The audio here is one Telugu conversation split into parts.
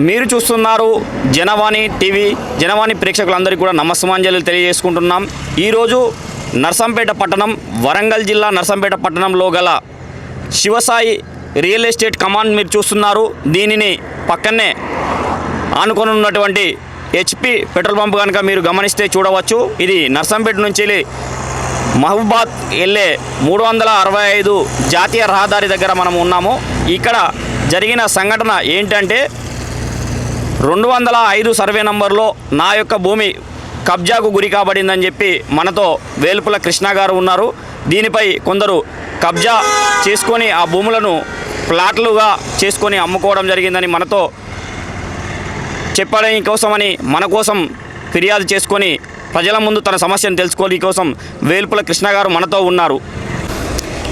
మీరు చూస్తున్నారు జనవాణి టీవీ జనవాణి ప్రేక్షకులందరికీ కూడా నమస్సమాంజలి తెలియజేసుకుంటున్నాం. ఈరోజు నర్సంపేట పట్టణం వరంగల్ జిల్లా నర్సంపేట పట్టణంలో గల శివసాయి రియల్ ఎస్టేట్ కమాండ్ మీరు చూస్తున్నారు. దీనిని పక్కనే ఆనుకొని ఉన్నటువంటి హెచ్పి పెట్రోల్ పంప్ కనుక మీరు గమనిస్తే చూడవచ్చు. ఇది నర్సంపేట నుంచి మహబూబాద్ వెళ్ళే మూడు వందల అరవై ఐదు జాతీయ రహదారి దగ్గర మనం ఉన్నాము. ఇక్కడ జరిగిన సంఘటన ఏంటంటే రెండు వందల ఐదు సర్వే నంబర్లో నా యొక్క భూమి కబ్జాకు గురి కాబడిందని చెప్పి మనతో వేలుపుల కృష్ణ గారు ఉన్నారు. దీనిపై కొందరు కబ్జా చేసుకొని ఆ భూములను ప్లాట్లుగా చేసుకొని అమ్ముకోవడం జరిగిందని మనతో చెప్పడం కోసమని మన కోసం ఫిర్యాదు చేసుకొని ప్రజల ముందు తన సమస్యను తెలుసుకోవడం కోసం వేల్పుల కృష్ణ గారు మనతో ఉన్నారు.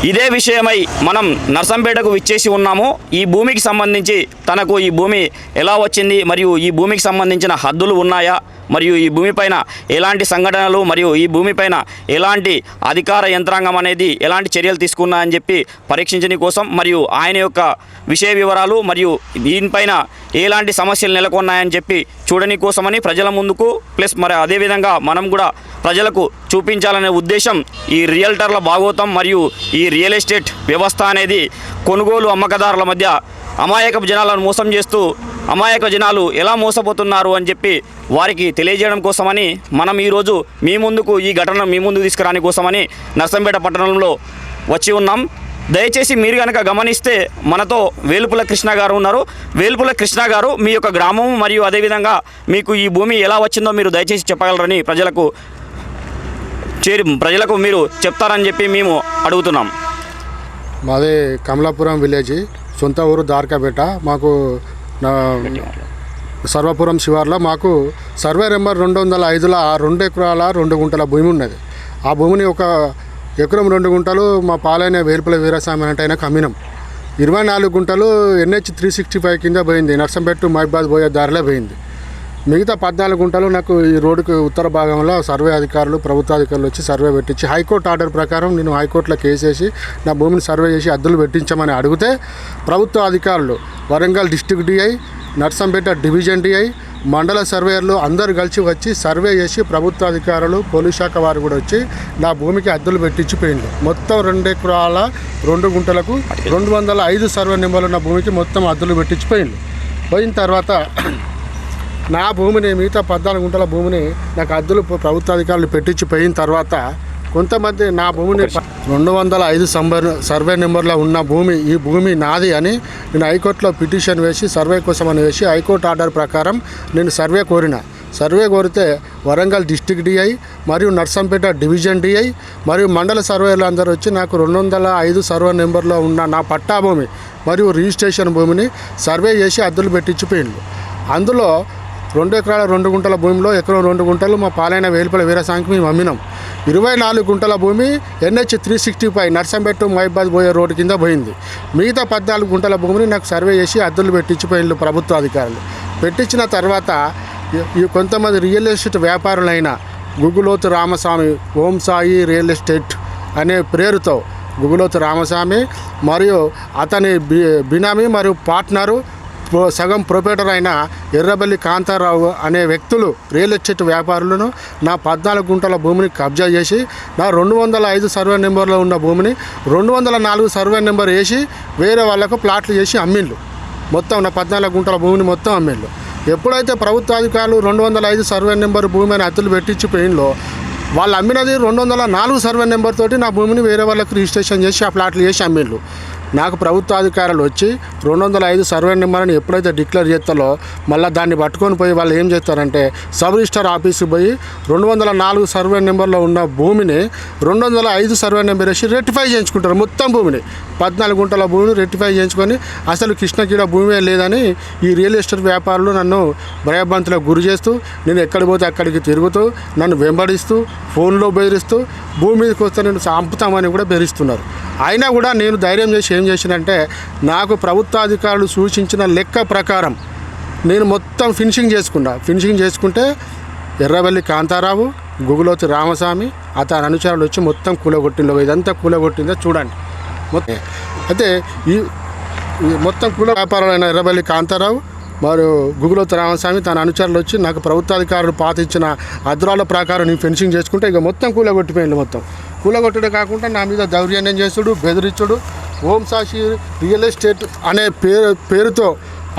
ఇదే విషయమై మనం నర్సంపేటకు విచ్చేసి ఉన్నాము. ఈ భూమికి సంబంధించి తనకు ఈ భూమి ఎలా వచ్చింది మరియు ఈ భూమికి సంబంధించిన హద్దులు ఉన్నాయా? మరియు ఈ భూమిపైన ఎలాంటి సంఘటనలు మరియు ఈ భూమిపైన ఎలాంటి అధికార యంత్రాంగం అనేది ఎలాంటి చర్యలు తీసుకున్నా అని చెప్పి పరీక్షించని కోసం మరియు ఆయన యొక్క విషయ వివరాలు మరియు దీనిపైన ఎలాంటి సమస్యలు నెలకొన్నాయని చెప్పి చూడని కోసమని ప్రజల ముందుకు ప్లస్ మరి అదేవిధంగా మనం కూడా ప్రజలకు చూపించాలనే ఉద్దేశం ఈ రియల్టర్ల భాగోతం మరియు ఈ రియల్ ఎస్టేట్ వ్యవస్థ అనేది కొనుగోలు అమ్మకదారుల మధ్య అమాయక జనాలను మోసం చేస్తూ అమాయక జనాలు ఎలా మోసపోతున్నారు అని చెప్పి వారికి తెలియజేయడం కోసమని మనం ఈరోజు మీ ముందుకు ఈ ఘటన మీ ముందుకు తీసుకురాని కోసమని నర్సంపేట పట్టణంలో వచ్చి ఉన్నాం. దయచేసి మీరు కనుక గమనిస్తే మనతో వేలుపుల కృష్ణ గారు ఉన్నారు. వేలుపుల కృష్ణ గారు మీ యొక్క గ్రామం మరియు అదేవిధంగా మీకు ఈ భూమి ఎలా వచ్చిందో మీరు దయచేసి చెప్పగలరని ప్రజలకు చేరి ప్రజలకు మీరు చెప్తారని చెప్పి మేము అడుగుతున్నాం. మాది కమలాపురం విలేజ్. సొంత ఊరు దార్కాపేట మాకు నా సర్వపురం శివార్లో మాకు సర్వే నెంబర్ రెండు వందల ఐదులో ఆ రెండు ఎకరాల రెండు గుంటల భూమి ఉన్నది. ఆ భూమిని ఒక ఎకరం రెండు గుంటలు మా పాలైన వేలుపుల వీరస్వామి అంటే కమ్మినం. ఇరవై నాలుగు గుంటలు ఎన్హెచ్ త్రీ సిక్స్టీ ఫైవ్ కింద పోయింది. నర్సంపేట టు మహిబాద్ పోయే దారిలో పోయింది. మిగతా పద్నాలుగు గుంటలు నాకు ఈ రోడ్డుకు ఉత్తర భాగంలో సర్వే అధికారులు ప్రభుత్వ అధికారులు వచ్చి సర్వే పెట్టించి హైకోర్టు ఆర్డర్ ప్రకారం నేను హైకోర్టులో కేసు వేసి నా భూమిని సర్వే చేసి అద్దులు పెట్టించమని అడిగితే ప్రభుత్వ అధికారులు Warangal district DI Narsampet division DI మండల సర్వేయర్లు అందరు కలిసి వచ్చి సర్వే చేసి ప్రభుత్వ అధికారులు పోలీస్ శాఖ వారు కూడా వచ్చి నా భూమికి అద్దులు పెట్టించిపోయింది మొత్తం రెండు ఎకరాల రెండు గుంటలకు రెండు వందల ఐదు సర్వే నెంబర్లు ఉన్న భూమికి మొత్తం అద్దులు పెట్టించిపోయింది పోయిన తర్వాత నా భూమిని మిగతా పద్నాలుగు గుంటల భూమిని నాకు అద్దులు ప్ర- ప్రభుత్వ అధికారులు పెట్టించి పోయిన తర్వాత కొంతమంది నా భూమిని రెండు వందల ఐదు సంబర్ సర్వే నెంబర్లో ఉన్న భూమి ఈ భూమి నాది అని నేను హైకోర్టులో పిటిషన్ వేసి సర్వే కోసం అని వేసి హైకోర్టు ఆర్డర్ ప్రకారం నేను సర్వే కోరిన. సర్వే కోరితే వరంగల్ డిస్టిక్ డిఐ మరియు నర్సంపేట డివిజన్ డిఐ మరియు మండల సర్వేలు అందరూ వచ్చి నాకు రెండు వందల ఐదు సర్వే నెంబర్లో ఉన్న నా పట్టా భూమి మరియు రిజిస్ట్రేషన్ భూమిని సర్వే చేసి అద్దులు పెట్టించిపోయిండు అందులో రెండు ఎకరాల రెండు గుంటల భూమిలో ఎకరం రెండు గుంటలు మా పాలైన వేలుపల వీరసాంగికి మేము అమ్మినాం. ఇరవై నాలుగు గుంటల భూమి NH three sixty five Narsampet మహిబాద్ పోయే రోడ్డు కింద పోయింది. మిగతా పద్నాలుగు గుంటల భూమిని నాకు సర్వే చేసి అద్దెలు పెట్టించిపోయిండ్రు ప్రభుత్వ అధికారులు. పెట్టించిన తర్వాత కొంతమంది రియల్ ఎస్టేట్ వ్యాపారులైన గుగులోతు రామస్వామి ఓం సాయి రియల్ ఎస్టేట్ అనే పేరుతో గుగులోతు రామస్వామి మరియు అతని బి బినామీ మరియు పార్ట్నరు సగం ప్రొపేటర్ అయిన ఎర్రబల్లి కాంతారావు అనే వ్యక్తులు రియల్ ఎస్టేట్ వ్యాపారులను నా పద్నాలుగు గుంటల భూమిని కబ్జా చేసి నా రెండు వందల ఐదు సర్వే నెంబర్లో ఉన్న భూమిని రెండు వందల నాలుగు సర్వే నెంబర్ వేసి వేరే వాళ్ళకు ప్లాట్లు చేసి అమ్మిళ్ళు మొత్తం నా పద్నాలుగు గుంటల భూమిని మొత్తం అమ్మిళ్ళు ఎప్పుడైతే ప్రభుత్వ అధికారులు రెండు వందల ఐదు సర్వే నెంబర్ భూమి అని అతులు పెట్టించిపోయిందో వాళ్ళు అమ్మినది రెండు వందల నాలుగు సర్వే నెంబర్ తోటి నా భూమిని వేరే వాళ్ళకి రిజిస్ట్రేషన్ చేసి ఆ ప్లాట్లు చేసి అమ్మిళ్ళు నాకు ప్రభుత్వ అధికారులు వచ్చి రెండు వందల ఐదు సర్వే నెంబర్ని ఎప్పుడైతే డిక్లేర్ చేస్తారో మళ్ళీ దాన్ని పట్టుకొని పోయి వాళ్ళు ఏం చేస్తారంటే సబ్ రిజిస్టర్ ఆఫీస్కి పోయి రెండు వందల నాలుగు సర్వే నెంబర్లో ఉన్న భూమిని రెండు వందల ఐదు సర్వే నెంబర్ వేసి రెక్టిఫై చేయించుకుంటారు మొత్తం భూమిని. పద్నాలుగు గుంటల భూమిని రెక్టిఫై చేయించుకొని అసలు కృష్ణకీడ భూమే లేదని ఈ రియల్ ఎస్టేట్ వ్యాపారులు నన్ను భయభ్రాంతులకు గురి చేస్తూ నేను ఎక్కడికి పోతే అక్కడికి తిరుగుతూ నన్ను వెంబడిస్తూ ఫోన్లో బెదిరిస్తూ భూమి మీదకి వస్తే నేను చంపుతామని కూడా బెదిరిస్తున్నారు. అయినా కూడా నేను ధైర్యం చేసి ఏం చేసిందంటే నాకు ప్రభుత్వాధికారులు సూచించిన లెక్క ప్రకారం నేను మొత్తం ఫినిషింగ్ చేసుకున్నా. ఫినిషింగ్ చేసుకుంటే ఎర్రవల్లి కాంతారావు గుగులోతి రామస్వామి అతని అనుచరులు వచ్చి మొత్తం కూలగొట్టిందో ఇదంతా కూలగొట్టిందో చూడండి. మొత్తం అయితే ఈ మొత్తం కూల వ్యాపారాలైన ఎర్రబల్లి కాంతారావు మరియు గుగులోతి రామస్వామి తన అనుచరులు వచ్చి నాకు ప్రభుత్వాధికారులు పాతించిన అద్రాల ప్రకారం నేను ఫెన్సింగ్ చేసుకుంటే ఇక మొత్తం కూలగొట్టిపోయింది మొత్తం. కూలగొట్టడే కాకుండా నా మీద దౌర్జన్యం చేసుడు బెదిరించుడు ఓం సాక్షి రియల్ ఎస్టేట్ అనే పేరు పేరుతో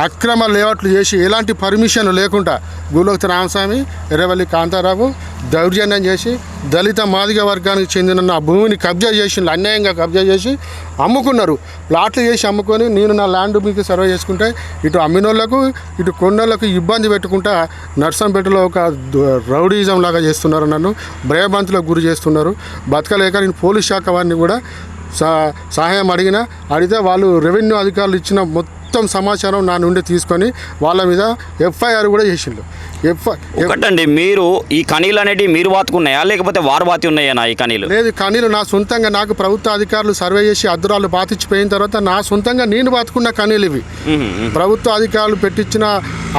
అక్రమ లేఅవుట్లు చేసి ఎలాంటి పర్మిషన్ లేకుండా గులోక్త రామస్వామి ఎర్రవల్లి కాంతారావు దౌర్జన్యం చేసి దళిత మాదిగ వర్గానికి చెందిన నా భూమిని కబ్జా చేసి అన్యాయంగా కబ్జా చేసి అమ్ముకున్నారు. ప్లాట్లు చేసి అమ్ముకొని నేను నా ల్యాండ్ మీకు సర్వే చేసుకుంటే ఇటు అమ్మినోళ్ళకు ఇటు కొన్నోళ్ళకు ఇబ్బంది పెట్టుకుంటా నర్సంపేటలో ఒక రౌడీజం లాగా చేస్తున్నారు నన్ను. భయభ్రాంతులకు గురి చేస్తున్నారు. బతకలేక నేను పోలీస్ శాఖ వారిని కూడా సా సహాయం అడిగిన అడిగితే వాళ్ళు రెవెన్యూ అధికారులు ఇచ్చిన మొత్తం సమాచారం నా నుండి తీసుకొని వాళ్ళ మీద ఎఫ్ఐఆర్ కూడా చేసిండు. ఎఫ్ఐ ఒకటండి మీరు ఈ కనీలు అనేటివి మీరు బాతుకున్నాయా లేకపోతే వారు బాతి ఉన్నాయా ఈ కనీలు లేదు కనీలు నా సొంతంగా నాకు ప్రభుత్వ అధికారులు సర్వే చేసి అద్దురాలు బాతిచ్చిపోయిన తర్వాత నా సొంతంగా నేను బాతుకున్న కనీలు ఇవి. ప్రభుత్వ అధికారులు పెట్టించిన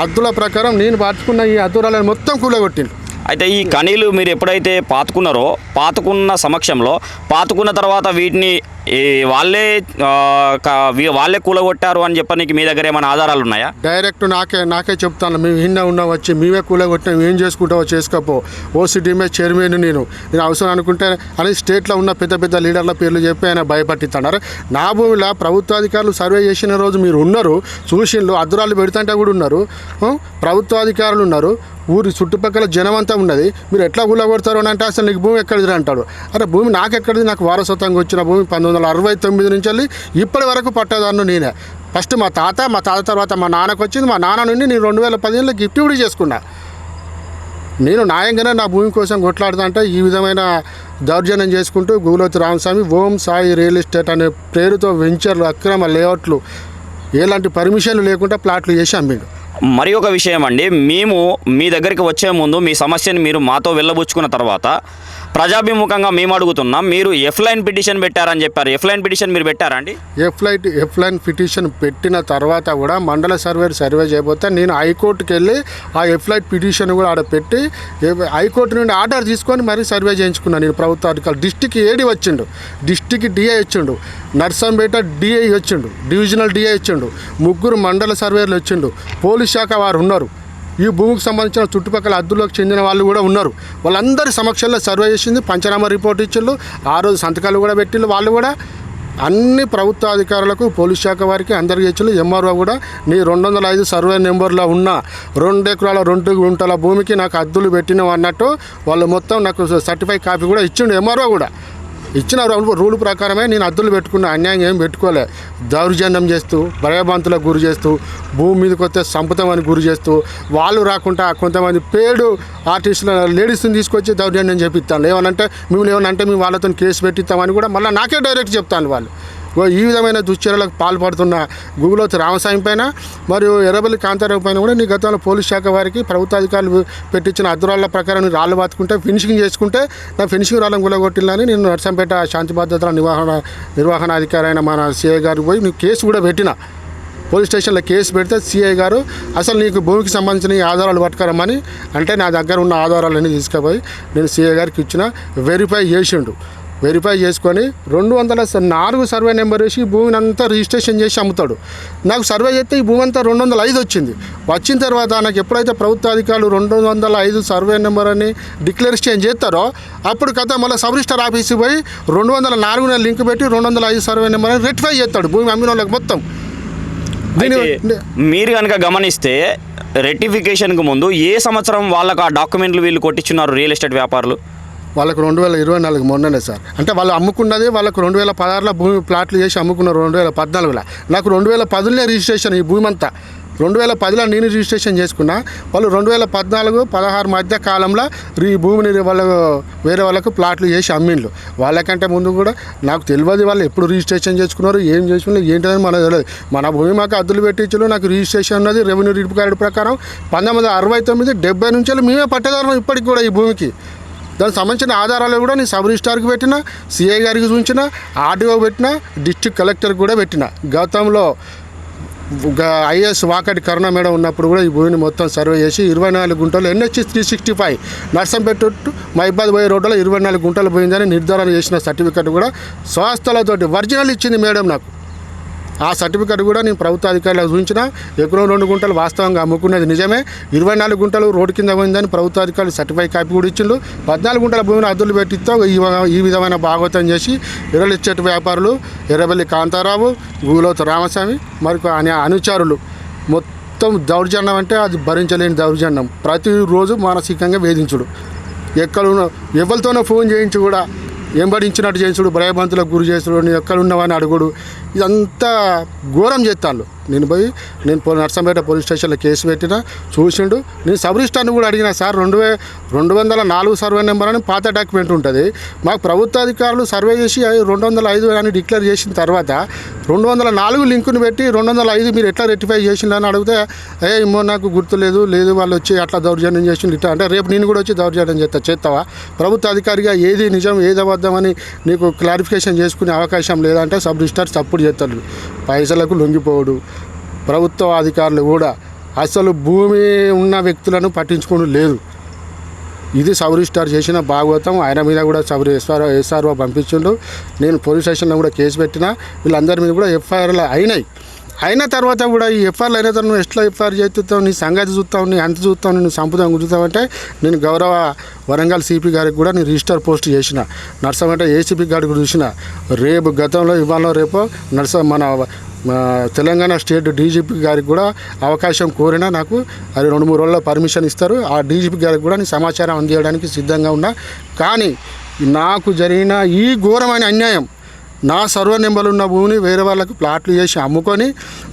అద్దుల ప్రకారం నేను బాతుకున్న ఈ అద్దురాలను మొత్తం కూలగొట్టిండు. అయితే ఈ కనీలు మీరు ఎప్పుడైతే పాతుకున్నారో పాతుకున్న సమక్షంలో పాతుకున్న తర్వాత వీటిని ఈ వాళ్ళే వాళ్ళే కూలగొట్టారు అని చెప్పడానికి మీ దగ్గర ఏమైనా ఆధారాలు ఉన్నాయా డైరెక్ట్ నాకే నాకే చెప్తాను. మేము హిన్న ఉన్నాం వచ్చి. మేమే కూలగొట్టినాం. ఏం చేసుకుంటావో చేసుకోపో. ఓసీడీమే చైర్మన్ నేను. నేను అవసరం అనుకుంటే అని స్టేట్లో ఉన్న పెద్ద పెద్ద లీడర్ల పేర్లు చెప్పి ఆయన భయపట్టిస్తున్నారు. నా భూమిలో ప్రభుత్వాధికారులు సర్వే చేసిన రోజు మీరు ఉన్నారు. చూసిండ్రు. అద్దురాలు పెడుతుంటే కూడా ఉన్నారు. ప్రభుత్వాధికారులు ఉన్నారు. ఊరి చుట్టుపక్కల జనం అంతా ఉన్నది. మీరు ఎట్లా కూలగొడతారు అని అంటే అసలు నీకు భూమి ఎక్కడిది అంటాడు. అరే భూమి నాకు ఎక్కడిది నాకు వారసత్వంగా వచ్చిన భూమి పంతొమ్మిది వందల అరవై తొమ్మిది నుంచి వెళ్ళి ఇప్పటి వరకు పట్టేదాన్ని నేనే. ఫస్ట్ మా తాత మా తాత తర్వాత మా నాన్నకు వచ్చింది. మా నాన్న నుండి నేను రెండు వేల పదిహేనులో గిఫ్ట్ కూడా చేసుకున్నా. నేను న్యాయంగానే నా భూమి కోసం కొట్లాడుతా అంటే ఈ విధమైన దౌర్జన్యం చేసుకుంటూ గుగులోతి రామస్వామి ఓం సాయి రియల్ ఎస్టేట్ అనే పేరుతో వెంచర్లు అక్రమ లేఅవుట్లు ఎలాంటి పర్మిషన్లు లేకుండా ప్లాట్లు చేసి అమ్మిండు. మరి ఒక విషయం అండి మేము మీ దగ్గరికి వచ్చే ముందు మీ సమస్యని మీరు మాతో వెళ్ళబుచ్చుకున్న తర్వాత ప్రజాభిముఖంగా మేము అడుగుతున్నాం మీరు ఎఫ్ లైన్ పిటిషన్ పెట్టారని చెప్పారు. ఎఫ్ లైన్ పిటిషన్ మీరు పెట్టారా అండి? ఎఫ్లైట్ ఎఫ్లైన్ పిటిషన్ పెట్టిన తర్వాత కూడా మండల సర్వేర్ సర్వే చేయబోతే నేను హైకోర్టుకి వెళ్ళి ఆ ఎఫ్లైట్ పిటిషన్ కూడా ఆడ పెట్టి హైకోర్టు నుండి ఆర్డర్ తీసుకొని మరీ సర్వే చేయించుకున్నాను నేను ప్రభుత్వ అధికారులు. డిస్టిక్ ఏడి వచ్చిండు. డిస్టిక్ డిఐ వచ్చిండు. నర్సంపేట డిఐ వచ్చిండు. డివిజనల్ డిఐ వచ్చిండు. ముగ్గురు మండల సర్వేర్లు వచ్చిండు. పోలీస్ శాఖ వారు ఉన్నారు. ఈ భూమికి సంబంధించిన చుట్టుపక్కల అద్దులకు చెందిన వాళ్ళు కూడా ఉన్నారు. వాళ్ళందరి సమక్షంలో సర్వే చేసింది పంచనామా రిపోర్ట్ ఇచ్చిళ్ళు ఆ రోజు సంతకాలు కూడా పెట్టిళ్ళు వాళ్ళు కూడా అన్ని ప్రభుత్వ అధికారులకు పోలీస్ శాఖ వారికి అందరికీ ఇచ్చిండు ఎంఆర్ఓ కూడా. నీ రెండు వందల ఐదు సర్వే నెంబర్లో ఉన్న రెండు ఎకరాల రెండు గుంటల భూమికి నాకు అద్దులు పెట్టినవి అన్నట్టు వాళ్ళు మొత్తం నాకు సర్టిఫై కాపీ కూడా ఇచ్చిండు ఎంఆర్ఓ కూడా. ఇచ్చిన రూల్ రూల్ ప్రకారమే నేను అద్దులు పెట్టుకున్న అన్యాయం ఏం పెట్టుకోలే. దౌర్జన్యం చేస్తూ భయభ్రాంతులకు గురి చేస్తూ భూమి మీదకి వస్తే సంపతమని గురి చేస్తూ వాళ్ళు రాకుండా కొంతమంది పేడు ఆర్టిస్టుల లేడీస్ని తీసుకొచ్చి దౌర్జన్యం చేపిస్తాను ఏమనంటే మేము ఏమనంటే మేము వాళ్ళతో కేసు పెట్టిస్తామని కూడా మళ్ళీ నాకే డైరెక్ట్ చెప్తాను వాళ్ళు. ఈ విధమైన దుశ్చర్యలకు పాల్పడుతున్న గుగులోతు రామస్వామి పైన మరియు ఎర్రబల్లి కాంతారావు పైన కూడా నీ గతంలో పోలీస్ శాఖ వారికి ప్రభుత్వాధికారులు పెట్టించిన అద్దురాళ్ళ ప్రకారం నేను రాళ్ళు బాతుకుంటే ఫినిషింగ్ చేసుకుంటే నా ఫినిషింగ్ రాళ్ళను గులగొట్టిల్లని నేను నర్సంపేట శాంతి భద్రతల నిర్వహణ నిర్వహణాధికారి అయిన మన సిఐ గారికి పోయి నువ్వు కేసు కూడా పెట్టిన. పోలీస్ స్టేషన్లో కేసు పెడితే సిఐ గారు అసలు నీకు భూమికి సంబంధించిన ఆధారాలు పట్టుకురమ్మని? అంటే నా దగ్గర ఉన్న ఆధారాలన్నీ తీసుకుపోయి నేను సిఐ గారికి ఇచ్చిన వెరిఫై చేసిండు. వెరిఫై చేసుకొని రెండు వందల నాలుగు సర్వే నెంబర్ వేసి భూమిని అంతా రిజిస్ట్రేషన్ చేసి అమ్ముతాడు. నాకు సర్వే చేస్తే ఈ భూమి అంతా రెండు వందల ఐదు వచ్చింది. వచ్చిన తర్వాత నాకు ఎప్పుడైతే ప్రభుత్వ అధికారులు రెండు వందల ఐదు సర్వే నెంబర్ అని డిక్లరేషన్ చేస్తారో అప్పుడు కథ మళ్ళీ సబ్ రిజిస్టర్ ఆఫీస్కి పోయి రెండు వందల నాలుగు లింక్ పెట్టి రెండు వందల ఐదు సర్వే నెంబర్ అని రెక్టిఫై చేస్తాడు భూమి అమ్మిన వాళ్ళకి మొత్తం. దీని మీరు కనుక గమనిస్తే రెటిఫికేషన్కి ముందు ఏ సంవత్సరం వాళ్ళకు ఆ డాక్యుమెంట్లు వీళ్ళు కొట్టించున్నారు రియల్ ఎస్టేట్ వ్యాపారులు? వాళ్ళకు రెండు వేల ఇరవై నాలుగు మొన్ననే సార్. అంటే వాళ్ళు అమ్ముకున్నది వాళ్ళకు రెండు వేల పదహారులో భూమి ప్లాట్లు చేసి అమ్ముకున్నారు రెండు వేల పద్నాలుగులో. నాకు రెండు వేల పదిలోనే రిజిస్ట్రేషన్ ఈ భూమి అంతా రెండు వేల పదిలో నేను రిజిస్ట్రేషన్ చేసుకున్నా. వాళ్ళు రెండు వేల పద్నాలుగు పదహారు మధ్య కాలంలో ఈ భూమిని వాళ్ళ వేరే వాళ్ళకు ప్లాట్లు చేసి అమ్మిండ్లు. వాళ్ళకంటే ముందు కూడా నాకు తెలియదు వాళ్ళు ఎప్పుడు రిజిస్ట్రేషన్ చేసుకున్నారు ఏం చేసుకున్నారు ఏంటని మనకు తెలియదు. మన భూమి మాకు అద్దులు పెట్టించు నాకు రిజిస్ట్రేషన్ ఉన్నది రెవెన్యూ రిప్ కార్డు ప్రకారం పంతొమ్మిది వందల అరవై తొమ్మిది డెబ్బై నుంచి మేమే పట్టేదారం ఇప్పటికి కూడా ఈ భూమికి. దానికి సంబంధించిన ఆధారాలు కూడా నేను సబ్ రిజిస్టార్కి పెట్టిన సిఐ గారికి చూపించిన ఆర్డీఓ పెట్టిన డిస్ట్రిక్ట్ కలెక్టర్కి కూడా పెట్టిన. గతంలో ఐఏఎస్ వాకటి కరుణ మేడం ఉన్నప్పుడు కూడా ఈ భూమిని మొత్తం సర్వే చేసి ఇరవై నాలుగు గుంటలు NH three sixty five Narsampet మహిబాద్ మైబాద్ పోయే రోడ్లో ఇరవై నాలుగు గుంటలు పోయిందని నిర్ధారణ చేసిన సర్టిఫికెట్ కూడా స్వాస్థలతోటి ఒరిజినల్ ఇచ్చింది మేడం నాకు. ఆ సర్టిఫికేట్ కూడా నేను ప్రభుత్వ అధికారులకు చూపించిన. ఎకరం రెండు గుంటలు వాస్తవంగా అమ్ముకునేది నిజమే. ఇరవై నాలుగు గుంటలు రోడ్డు కింద పోయిందని ప్రభుత్వ అధికారులు సర్టిఫై కాపీ కూడా ఇచ్చిండు పద్నాలుగు గుంటల భూమిని అద్దులు పెట్టిస్తే ఈ ఈ విధమైన భాగవతం చేసి ఎర్రలి చెట్టు వ్యాపారులు ఎర్రబెల్లి కాంతారావు గూలోతు రామస్వామి మరి అనే అనుచారులు. మొత్తం దౌర్జన్యం అంటే అది భరించలేని దౌర్జన్యం. ప్రతిరోజు మానసికంగా వేధించుడు. ఎక్కడ ఎవరితోనో ఫోన్ చేయించి కూడా ఎంబడించినట్టు చేసుడు భయభంతులకు గురి చేసుడు నీ ఎక్కడ అడుగుడు. ఇదంతా ఘోరం చేస్తాను నేను పోయి నేను పో- నర్సంపేట పోలీస్ స్టేషన్లో కేసు పెట్టిన చూసిండు. నేను సబ్ రిజిస్టార్ని కూడా అడిగిన సార్ రెండు వే రెండు వందల నాలుగు సర్వే నెంబర్ అని పాత డాక్యుమెంట్ ఉంటుంది. మాకు ప్రభుత్వ అధికారులు సర్వే చేసి అవి రెండు వందల ఐదు అని డిక్లేర్ చేసిన తర్వాత రెండు వందల నాలుగు లింకుని పెట్టి రెండు వందల ఐదు మీరు ఎట్లా రెక్టిఫై చేసిండ్రు అని అడిగితే అయ్యే ఏమో నాకు గుర్తులేదు లేదు వాళ్ళు వచ్చి అట్లా దౌర్జన్యం చేసిండు ఇట్లా అంటే రేపు నేను కూడా వచ్చి దౌర్జన్యం చేస్తా చేస్తావా? ప్రభుత్వ అధికారిగా ఏది నిజం ఏది అబద్ధమని నీకు క్లారిఫికేషన్ చేసుకునే అవకాశం లేదంటే సబ్ రిజిస్టార్ తప్పుడు చేస్తాడు పైసలకు లొంగిపోవడు ప్రభుత్వ అధికారులు కూడా అసలు భూమి ఉన్న వ్యక్తులను పట్టించుకోవడం లేదు. ఇది సబ్ చేసిన భాగవతం. ఆయన మీద కూడా సబ్ ఎస్ఆర్ ఎస్ఆర్ఓ పంపించిండు. నేను పోలీస్ స్టేషన్లో కూడా కేసు పెట్టిన. వీళ్ళందరి మీద కూడా ఎఫ్ఐఆర్లు అయినాయి. అయిన తర్వాత కూడా ఈ ఎఫ్ఐఆర్లు అయిన తర్వాత నువ్వు ఎట్లా ఎఫ్ఐఆర్ చేస్తావు నీ సంగతి చూస్తావు నీ అంత చూస్తావు నేను సంపదం గుంజుతావు అంటే నేను గౌరవ వరంగల్ సిపి గారికి కూడా నేను రిజిస్టర్ పోస్ట్ చేసిన. నర్సమంటే ఏసీపీ గారికి చూసిన. రేపు గతంలో ఇవాళ రేపు నర్స మన తెలంగాణ స్టేట్ డీజీపీ గారికి కూడా అవకాశం కోరినా నాకు అది రెండు మూడు రోజుల్లో పర్మిషన్ ఇస్తారు. ఆ డీజీపీ గారికి కూడా నేను సమాచారం అందియడానికి సిద్ధంగా ఉన్నా. కానీ నాకు జరిగిన ఈ ఘోరమైన అన్యాయం నా సర్వే నెంబర్ ఉన్న భూమిని వేరే వాళ్ళకి ప్లాట్లు చేసి అమ్ముకొని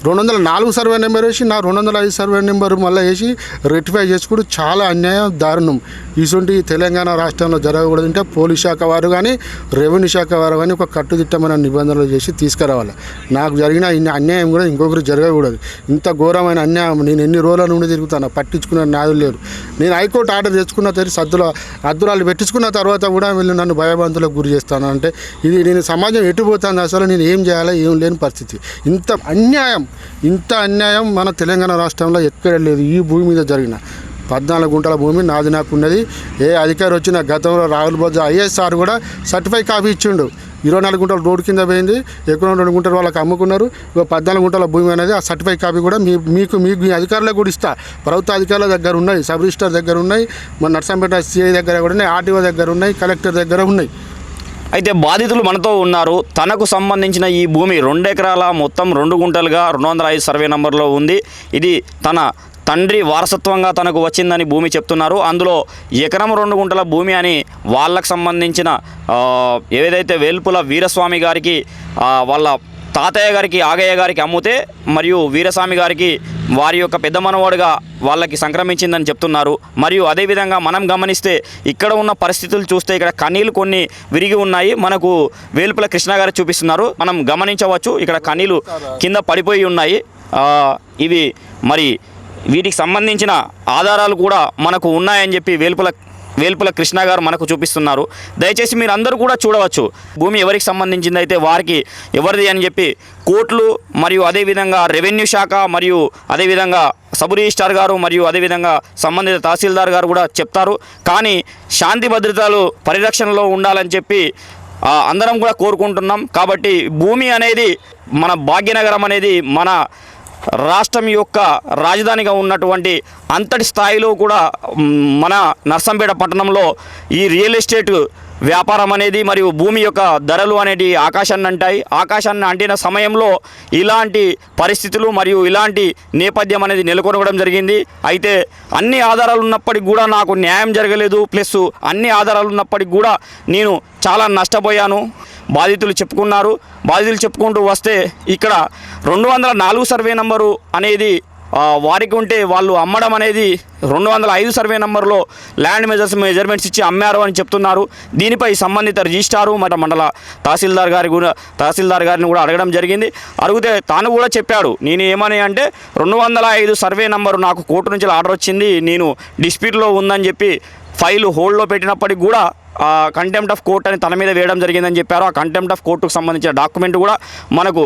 రెండు వందల నాలుగు సర్వే నెంబర్ వేసి నా రెండు వందల ఐదు సర్వే నెంబర్ మళ్ళీ వేసి రెక్టిఫై చేసుకుంటూ చాలా అన్యాయం దారుణం. ఇటువంటి తెలంగాణ రాష్ట్రంలో జరగకూడదంటే పోలీస్ శాఖ వారు కానీ రెవెన్యూ శాఖ వారు కానీ ఒక కట్టుదిట్టమైన నిబంధనలు చేసి తీసుకురావాలి. నాకు జరిగిన ఇన్ని అన్యాయం కూడా ఇంకొకరు జరగకూడదు. ఇంత ఘోరమైన అన్యాయం నేను ఎన్ని రోజుల నుండి తిరుగుతాను పట్టించుకునే నాదు లేరు నేను హైకోర్టు ఆర్డర్ తెచ్చుకున్న తెరి సద్దుల అద్దురాలు పెట్టించుకున్న తర్వాత కూడా వీళ్ళు నన్ను భయభంతులకు గురి చేస్తాను. అంటే ఇది నేను సమాజం ఎటుపోతాను అసలు నేను ఏం చేయాలి ఏం లేని పరిస్థితి. ఇంత అన్యాయం ఇంత అన్యాయం మన తెలంగాణ రాష్ట్రంలో ఎక్కడ లేదు ఈ భూమి మీద జరిగిన. పద్నాలుగు గుంటల భూమి నాది నాకు ఉన్నది. ఏ అధికారి వచ్చిన గతంలో రాహుల్ బొజ్జ ఐఎస్ఆర్ కూడా సర్టిఫై కాపీ ఇచ్చిండు. ఇరవై నాలుగు గుంటల రోడ్డు కింద పోయింది. ఎక్కడ రెండు గుంటలు వాళ్ళకి అమ్ముకున్నారు. ఇక పద్నాలుగు గుంటల భూమి అనేది ఆ సర్టిఫై కాపీ కూడా మీ మీకు మీకు మీ అధికారులకు కూడా ఇస్తా. ప్రభుత్వ అధికారుల దగ్గర ఉన్నాయి సబ్ రిజిస్టర్ దగ్గర ఉన్నాయి. మన నర్సంపేట సిఐ దగ్గర కూడా ఉన్నాయి ఆర్టీఓ దగ్గర ఉన్నాయి కలెక్టర్ దగ్గర ఉన్నాయి. అయితే బాధితులు మనతో ఉన్నారు. తనకు సంబంధించిన ఈ భూమి రెండు ఎకరాల మొత్తం రెండు గుంటలుగా రెండు వందల ఐదు సర్వే నంబర్లో ఉంది. ఇది తన తండ్రి వారసత్వంగా తనకు వచ్చిందని భూమి చెప్తున్నారు. అందులో ఎకరం రెండు గుంటల భూమి అని వాళ్ళకు సంబంధించిన ఏదైతే వేల్పుల వీరస్వామి గారికి వాళ్ళ తాతయ్య గారికి ఆగయ్య గారికి అమ్ముతే మరియు వీరస్వామి గారికి వారి యొక్క పెద్ద మనవాడుగా వాళ్ళకి సంక్రమించిందని చెప్తున్నారు. మరియు అదేవిధంగా మనం గమనిస్తే ఇక్కడ ఉన్న పరిస్థితులు చూస్తే ఇక్కడ కన్నీళ్ళు కొన్ని విరిగి ఉన్నాయి. మనకు వేలుపుల కృష్ణ గారు చూపిస్తున్నారు. మనం గమనించవచ్చు ఇక్కడ కన్నీళ్ళు కింద పడిపోయి ఉన్నాయి. ఇవి మరి వీటికి సంబంధించిన ఆధారాలు కూడా మనకు ఉన్నాయని చెప్పి వేల్పుల వేల్పుల కృష్ణ గారు మనకు చూపిస్తున్నారు. దయచేసి మీరు అందరూ కూడా చూడవచ్చు. భూమి ఎవరికి సంబంధించింది అయితే వారికి ఎవరిది అని చెప్పి కోర్టులు మరియు అదేవిధంగా రెవెన్యూ శాఖ మరియు అదేవిధంగా సబ్ రిజిస్టార్ గారు మరియు అదేవిధంగా సంబంధిత తహసీల్దార్ గారు కూడా చెప్తారు. కానీ శాంతి భద్రతలు పరిరక్షణలో ఉండాలని చెప్పి అందరం కూడా కోరుకుంటున్నాం. కాబట్టి భూమి అనేది మన భాగ్యనగరం అనేది మన రాష్ట్రం యొక్క రాజధానిగా ఉన్నటువంటి అంతటి స్థాయిలో కూడా మన నర్సంపేట పట్టణంలో ఈ రియల్ ఎస్టేట్ వ్యాపారం అనేది మరియు భూమి యొక్క ధరలు అనేటి ఆకాశాన్ని అంటాయి. ఆకాశాన్ని అంటిన సమయంలో ఇలాంటి పరిస్థితులు మరియు ఇలాంటి నేపథ్యం అనేది నెలకొనడం జరిగింది. అయితే అన్ని ఆధారాలు ఉన్నప్పటికీ కూడా నాకు న్యాయం జరగలేదు. ప్లస్ అన్ని ఆధారాలు ఉన్నప్పటికీ కూడా నేను చాలా నష్టపోయాను. బాధితులు చెప్పుకున్నారు. బాధితులు చెప్పుకుంటూ వస్తే ఇక్కడ రెండు వందల నాలుగు సర్వే నంబరు అనేది వారికి ఉంటే వాళ్ళు అమ్మడం అనేది రెండు వందల ఐదు సర్వే నంబర్లో ల్యాండ్ మెజర్స్ మెజర్మెంట్స్ ఇచ్చి అమ్మారు అని చెప్తున్నారు. దీనిపై సంబంధిత రిజిస్టారు మన మండల తహసీల్దార్ గారి కూడా తహసీల్దార్ గారిని కూడా అడగడం జరిగింది. అడిగితే తాను కూడా చెప్పాడు. నేను ఏమని అంటే రెండు వందల ఐదు సర్వే నంబరు నాకు కోర్టు నుంచి ఆర్డర్ వచ్చింది. నేను డిస్ప్యూట్లో ఉందని చెప్పి ఫైల్ హోల్డ్లో పెట్టినప్పటికి కూడా కంటెంప్ట్ ఆఫ్ కోర్ట్ అని తన మీద వేయడం జరిగిందని చెప్పారు. ఆ కంటెంప్ట్ ఆఫ్ కోర్టుకు సంబంధించిన డాక్యుమెంట్ కూడా మనకు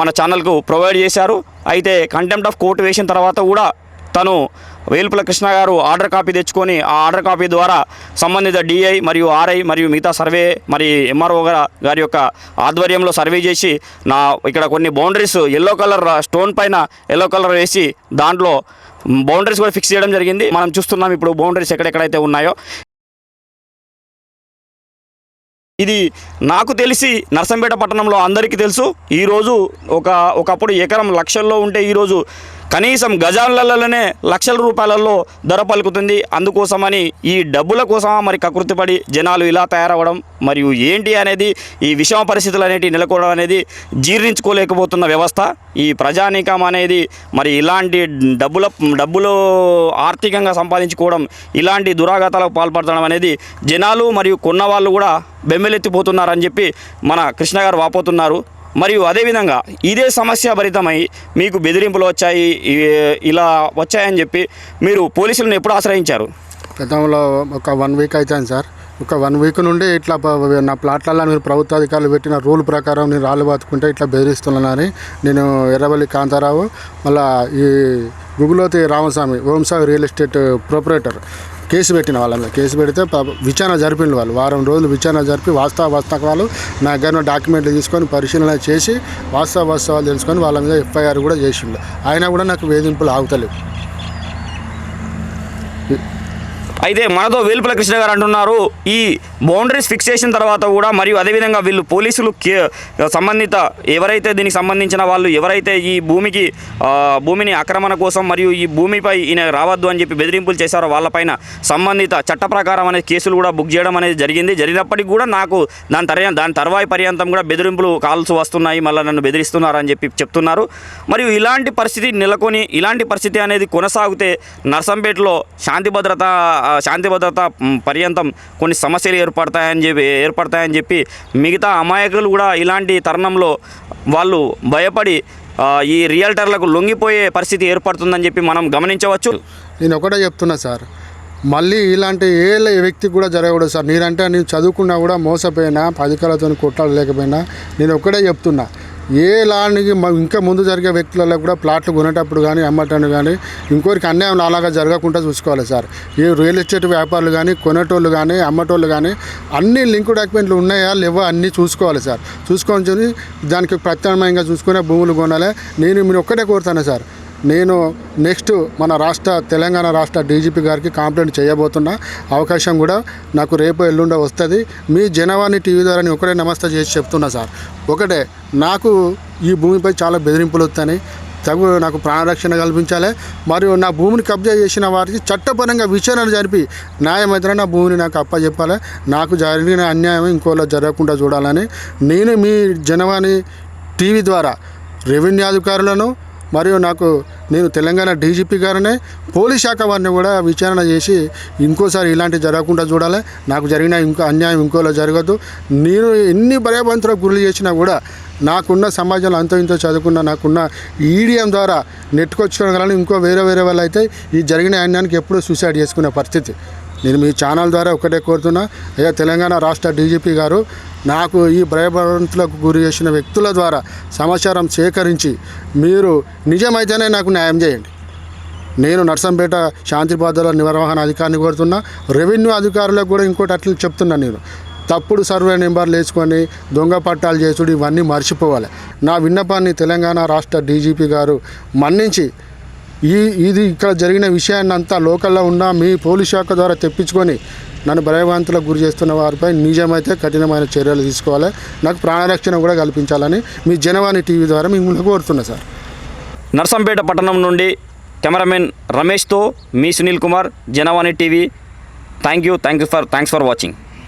మన ఛానల్కు ప్రొవైడ్ చేశారు. అయితే కంటెంప్ట్ ఆఫ్ కోర్టు వేసిన తర్వాత కూడా తను వేలుపుల కృష్ణ గారు ఆర్డర్ కాపీ తెచ్చుకొని ఆ ఆర్డర్ కాపీ ద్వారా సంబంధిత డిఐ మరియు ఆర్ఐ మరియు మిగతా సర్వే మరి ఎంఆర్ఓ గారి యొక్క ఆధ్వర్యంలో సర్వే చేసి నా ఇక్కడ కొన్ని బౌండరీస్ ఎల్లో కలర్ స్టోన్ పైన ఎల్లో కలర్ వేసి దాంట్లో బౌండరీస్ కూడా ఫిక్స్ చేయడం జరిగింది. మనం చూస్తున్నాం ఇప్పుడు బౌండరీస్ ఎక్కడెక్కడైతే ఉన్నాయో. ఇది నాకు తెలిసి నర్సంపేట పట్టణంలో అందరికీ తెలుసు. ఈరోజు ఒక ఒకప్పుడు ఎకరం లక్షల్లో ఉంటే ఈరోజు కనీసం గజాలలోనే లక్షల రూపాయలలో ధర పలుకుతుంది. అందుకోసమని ఈ డబ్బుల కోసమా మరి కకృతిపడి జనాలు ఇలా తయారవ్వడం మరియు ఏంటి అనేది ఈ విషమ పరిస్థితులు అనేటివి నెలకొనడం అనేది జీర్ణించుకోలేకపోతున్న వ్యవస్థ. ఈ ప్రజానీకం అనేది మరి ఇలాంటి డబ్బుల డబ్బులు ఆర్థికంగా సంపాదించుకోవడం ఇలాంటి దురాఘాతాలకు పాల్పడడం అనేది జనాలు మరియు కొన్న వాళ్ళు కూడా బెమ్మెలెత్తిపోతున్నారని చెప్పి మన కృష్ణ గారు వాపోతున్నారు. మరియు అదేవిధంగా ఇదే సమస్య భరితమై మీకు బెదిరింపులు వచ్చాయి ఇలా వచ్చాయని చెప్పి మీరు పోలీసులను ఎప్పుడు ఆశ్రయించారు? గతంలో ఒక వన్ వీక్ అవుతుంది సార్. ఒక వన్ వీక్ నుండి ఇట్లా నా ప్లాట్లలో మీరు ప్రభుత్వ అధికారులు పెట్టిన రూల్ ప్రకారం నేను రాళ్ళు బాతుకుంటే ఇట్లా బెదిరిస్తున్నానని నేను ఎర్రవల్లి కాంతారావు మళ్ళా ఈ గుగులోతి రామస్వామి ఓంసాగి రియల్ ఎస్టేట్ ప్రొపరేటర్ కేసు పెట్టిన వాళ్ళ మీద కేసు పెడితే విచారణ జరిపిన వాళ్ళు. వారం రోజులు విచారణ జరిపి వాస్తవ వాస్తవాలు నా దగ్గర డాక్యుమెంట్లు తీసుకొని పరిశీలన చేసి వాస్తవ వాస్తవాలు తెలుసుకొని వాళ్ళ మీద ఎఫ్ఐఆర్ కూడా చేసిండు. అయినా కూడా నాకు వేధింపులు ఆగుతలేవు. అయితే మనతో వేలుపుల కృష్ణ గారు అంటున్నారు. ఈ బౌండరీస్ ఫిక్స్ చేసిన తర్వాత కూడా మరియు అదేవిధంగా వీళ్ళు పోలీసులు కే- సంబంధిత ఎవరైతే దీనికి సంబంధించిన వాళ్ళు ఎవరైతే ఈ భూమికి భూమిని ఆక్రమణ కోసం మరియు ఈ భూమిపై ఈయన రావద్దు అని చెప్పి బెదిరింపులు చేశారో వాళ్ళపైన సంబంధిత చట్ట ప్రకారం అనే కేసులు కూడా బుక్ చేయడం అనేది జరిగింది. జరిగినప్పటికీ కూడా నాకు దాని తర్వా దాని తర్వాయి పర్యంతం కూడా బెదిరింపులు కాల్స్ వస్తున్నాయి మళ్ళీ నన్ను బెదిరిస్తున్నారు అని చెప్పి చెప్తున్నారు. మరియు ఇలాంటి పరిస్థితి నెలకొని ఇలాంటి పరిస్థితి అనేది కొనసాగితే నర్సంపేటలో శాంతి భద్రత శాంతి భద్రత పర్యంతం కొన్ని సమస్యలు ఏర్పడతాయని చెప్పి ఏర్పడతాయని చెప్పి మిగతా అమాయకులు కూడా ఇలాంటి తరుణంలో వాళ్ళు భయపడి ఈ రియల్టర్లకు లొంగిపోయే పరిస్థితి ఏర్పడుతుందని చెప్పి మనం గమనించవచ్చు. నేను ఒకటే చెప్తున్నా సార్. మళ్ళీ ఇలాంటి ఏ వ్యక్తికి కూడా జరగకూడదు సార్. నేనంటే నేను చదువుకున్నా కూడా మోసపోయినా పదికలతో కొట్టాడలేకపోయినా నేను ఒకటే చెప్తున్నా. ఏ లానికి ఇంకా ముందు జరిగే వ్యక్తులలో కూడా ప్లాట్లు కొనేటప్పుడు కానీ అమ్మటప్పుడు కానీ ఇంకోరికి అన్యాయం అలాగా జరగకుండా చూసుకోవాలి సార్. ఈ రియల్ ఎస్టేట్ వ్యాపారులు కానీ కొనేటోళ్ళు కానీ అమ్మటోళ్ళు కానీ అన్ని లింక్ డాక్యుమెంట్లు ఉన్నాయా లేవా అన్నీ చూసుకోవాలి సార్. చూసుకొని దానికి ప్రత్యామ్నాయంగా చూసుకునే భూములు కొనాలి? నేను మీరు ఒక్కటే కోరుతాను సార్. నేను నెక్స్ట్ మన రాష్ట్ర తెలంగాణ రాష్ట్ర డీజీపీ గారికి కంప్లైంట్ చేయబోతున్నా. అవకాశం కూడా నాకు రేపు ఎల్లుండ వస్తుంది. మీ జనవాణి టీవీ ద్వారా నేను ఒకటే నమస్తే చేసి చెప్తున్నా సార్. ఒకటే నాకు ఈ భూమిపై చాలా బెదిరింపులు వస్తాయి తగు నాకు ప్రాణరక్షణ కల్పించాలి. మరియు నా భూమిని కబ్జా చేసిన వారికి చట్టపరంగా విచారణ జరిపి న్యాయమైతే నా భూమిని నాకు అప్పచెప్పాలి నాకు జరిగిన అన్యాయం ఇంకోలా జరగకుండా చూడాలని. నేను మీ జనవాణి టీవీ ద్వారా రెవెన్యూ అధికారులను మరియు నాకు నేను తెలంగాణ డీజీపీ గారనే పోలీస్ శాఖ వారిని కూడా విచారణ చేసి ఇంకోసారి ఇలాంటి జరగకుండా చూడాలి. నాకు జరిగిన ఇంకో అన్యాయం ఇంకోలా జరగదు. నేను ఎన్ని భయభంతులకు గురి చేసినా కూడా నాకున్న సమాజంలో అంత ఇంతో చదువుకున్న నాకున్న ఈడియం ద్వారా నెట్టుకొచ్చుకోగలను ఇంకో వేరే వేరే వాళ్ళు అయితే ఈ జరిగిన అన్యాయానికి ఎప్పుడూ సూసైడ్ చేసుకునే పరిస్థితి. నేను మీ ఛానల్ ద్వారా ఒకటే కోరుతున్నా అయ్యా తెలంగాణ రాష్ట్ర డీజీపీ గారు నాకు ఈ భయభ్రాంతులకు గురి చేసిన వ్యక్తుల ద్వారా సమాచారం సేకరించి మీరు నిజమైతేనే నాకు న్యాయం చేయండి. నేను నర్సంపేట శాంతి భద్రతల నిర్వహణ అధికారిని కోరుతున్నా రెవెన్యూ అధికారులకు కూడా ఇంకోటి అట్లా చెప్తున్నా నేను. తప్పుడు సర్వే నెంబర్లు వేసుకొని దొంగ పట్టాలు చేసుడు ఇవన్నీ మర్చిపోవాలి. నా విన్నపాన్ని తెలంగాణ రాష్ట్ర డీజీపీ గారు మన్నించి ఈ ఇది ఇక్కడ జరిగిన విషయాన్ని అంతా లోకల్లో ఉన్న మీ పోలీస్ శాఖ ద్వారా తెప్పించుకొని నన్ను భయభ్రాంతులకు గురి చేస్తున్న వారిపై నిజమైతే కఠినమైన చర్యలు తీసుకోవాలి. నాకు ప్రాణరక్షణ కూడా కల్పించాలని మీ జనవాణి టీవీ ద్వారా మిమ్మల్ని కోరుతున్నా సార్. నర్సంపేట పట్టణం నుండి కెమెరామెన్ రమేష్తో మీ Sunil Kumar Janavani TV. Thank you thank you for thanks for watching.